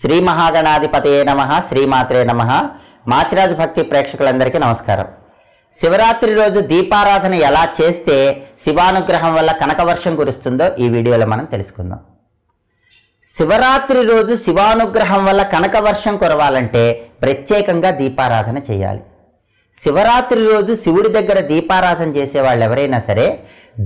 శ్రీ మహాగణాధిపతయే నమ శ్రీమాత్రే నమ. మాచిరాజు భక్తి ప్రేక్షకులందరికీ నమస్కారం. శివరాత్రి రోజు దీపారాధన ఎలా చేస్తే శివానుగ్రహం వల్ల కనకవర్షం కురుస్తుందో ఈ వీడియోలో మనం తెలుసుకుందాం. శివరాత్రి రోజు శివానుగ్రహం వల్ల కనకవర్షం కురవాలంటే ప్రత్యేకంగా దీపారాధన చేయాలి. శివరాత్రి రోజు శివుడి దగ్గర దీపారాధన చేసే వాళ్ళు ఎవరైనా సరే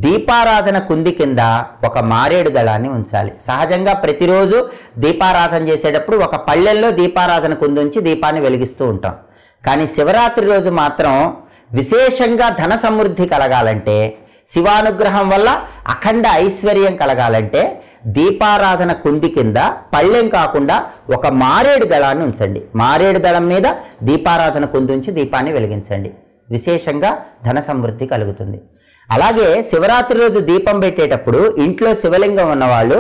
దీపారాధన కుంది కింద ఒక మారేడు దళాన్ని ఉంచాలి. సహజంగా ప్రతిరోజు దీపారాధన చేసేటప్పుడు ఒక పళ్ళెల్లో దీపారాధన కుంది ఉంచి దీపాన్ని వెలిగిస్తూ ఉంటాం. కానీ శివరాత్రి రోజు మాత్రం విశేషంగా ధన సమృద్ధి కలగాలంటే శివానుగ్రహం వల్ల అఖండ ఐశ్వర్యం కలగాలంటే దీపారాధన కుంది కింద పళ్ళెం కాకుండా ఒక మారేడు దళాన్ని ఉంచండి. మారేడు దళం మీద దీపారాధన కుంది ఉంచి దీపాన్ని వెలిగించండి. విశేషంగా ధన సమృద్ధి కలుగుతుంది. అలాగే శివరాత్రి రోజు దీపం పెట్టేటప్పుడు ఇంట్లో శివలింగం ఉన్నవాళ్ళు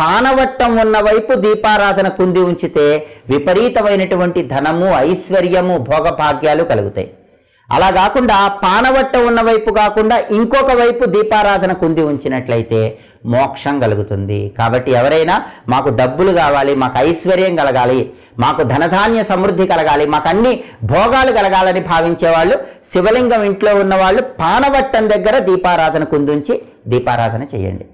పానవట్టం ఉన్న వైపు దీపారాధన కుంది ఉంచితే విపరీతమైనటువంటి ధనము ఐశ్వర్యము భోగభాగ్యాలు కలుగుతాయి. అలా కాకుండా పానవట్ట ఉన్న వైపు కాకుండా ఇంకొక వైపు దీపారాధన కుంది ఉంచినట్లయితే మోక్షం కలుగుతుంది. కాబట్టి ఎవరైనా మాకు డబ్బులు కావాలి మాకు ఐశ్వర్యం కలగాలి మాకు ధనధాన్య సమృద్ధి కలగాలి మాకు అన్ని భోగాలు కలగాలని భావించే వాళ్ళు శివలింగం ఇంట్లో ఉన్నవాళ్ళు పానవట్టం దగ్గర దీపారాధన కుందుంచి దీపారాధన చేయండి.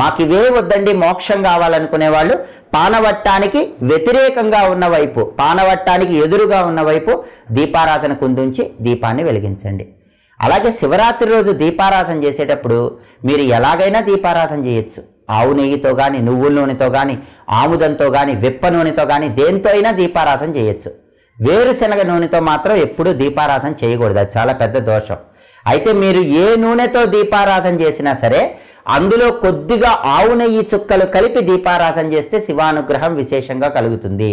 మాకు ఇవే వద్దండి మోక్షం కావాలనుకునే వాళ్ళు. పానవట్టానికి వ్యతిరేకంగా ఉన్న వైపు పానవట్టానికి ఎదురుగా ఉన్న వైపు దీపారాధన కుందుంచి దీపాన్ని వెలిగించండి. అలాగే శివరాత్రి రోజు దీపారాధన చేసేటప్పుడు మీరు ఎలాగైనా దీపారాధన చేయొచ్చు. ఆవు నెయ్యితో కానీ నువ్వుల నూనెతో కానీ ఆముదంతో కానీ విప్ప నూనెతో కానీ దేంతో అయినా దీపారాధన చేయొచ్చు. వేరుశనగ నూనెతో మాత్రం ఎప్పుడూ దీపారాధన చేయకూడదు. అది చాలా పెద్ద దోషం. అయితే మీరు ఏ నూనెతో దీపారాధన చేసినా సరే అందులో కొద్దిగా ఆవు నెయ్యి చుక్కలు కలిపి దీపారాధన చేస్తే శివానుగ్రహం విశేషంగా కలుగుతుంది.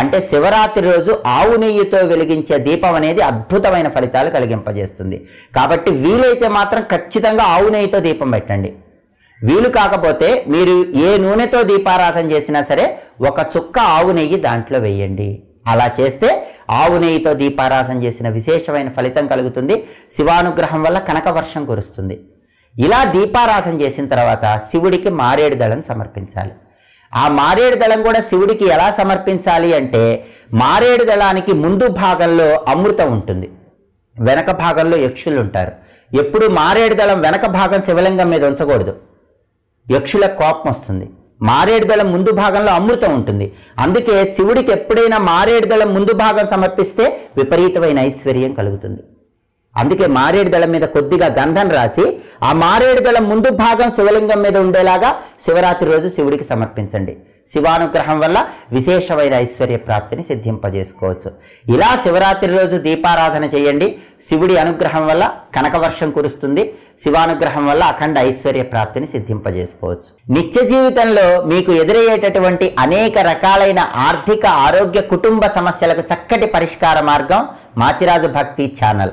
అంటే శివరాత్రి రోజు ఆవు నెయ్యితో వెలిగించే దీపం అనేది అద్భుతమైన ఫలితాలు కలిగింపజేస్తుంది. కాబట్టి వీలైతే మాత్రం ఖచ్చితంగా ఆవు నెయ్యితో దీపం పెట్టండి. వీలు కాకపోతే మీరు ఏ నూనెతో దీపారాధన చేసినా సరే ఒక చుక్క ఆవు నెయ్యి దాంట్లో వేయండి. అలా చేస్తే ఆవు నెయ్యితో దీపారాధన చేసిన విశేషమైన ఫలితం కలుగుతుంది. శివానుగ్రహం వల్ల కనకవర్షం కురుస్తుంది. ఇలా దీపారాధన చేసిన తర్వాత శివుడికి మారేడు దళం సమర్పించాలి. ఆ మారేడు దళం కూడా శివుడికి ఎలా సమర్పించాలి అంటే మారేడు దళానికి ముందు భాగంలో అమృతం ఉంటుంది. వెనక భాగంలో యక్షులు ఉంటారు. ఎప్పుడు మారేడు దళం వెనక భాగం శివలింగం మీద ఉంచకూడదు. యక్షుల కోపం వస్తుంది. మారేడు దళం ముందు భాగంలో అమృతం ఉంటుంది. అందుకే శివుడికి ఎప్పుడైనా మారేడు దళం ముందు భాగం సమర్పిస్తే విపరీతమైన ఐశ్వర్యం కలుగుతుంది. అందుకే మారేడు దళం మీద కొద్దిగా గంధం రాసి ఆ మారేడు దళం ముందు భాగం శివలింగం మీద ఉండేలాగా శివరాత్రి రోజు శివుడికి సమర్పించండి. శివానుగ్రహం వల్ల విశేషమైన ఐశ్వర్య ప్రాప్తిని సిద్ధింపజేసుకోవచ్చు. ఇలా శివరాత్రి రోజు దీపారాధన చేయండి. శివుడి అనుగ్రహం వల్ల కనకవర్షం కురుస్తుంది. శివానుగ్రహం వల్ల అఖండ ఐశ్వర్య ప్రాప్తిని సిద్ధింపజేసుకోవచ్చు. నిత్య జీవితంలో మీకు ఎదురయ్యేటటువంటి అనేక రకాలైన ఆర్థిక ఆరోగ్య కుటుంబ సమస్యలకు చక్కటి పరిష్కార మార్గం మాచిరాజు భక్తి ఛానల్.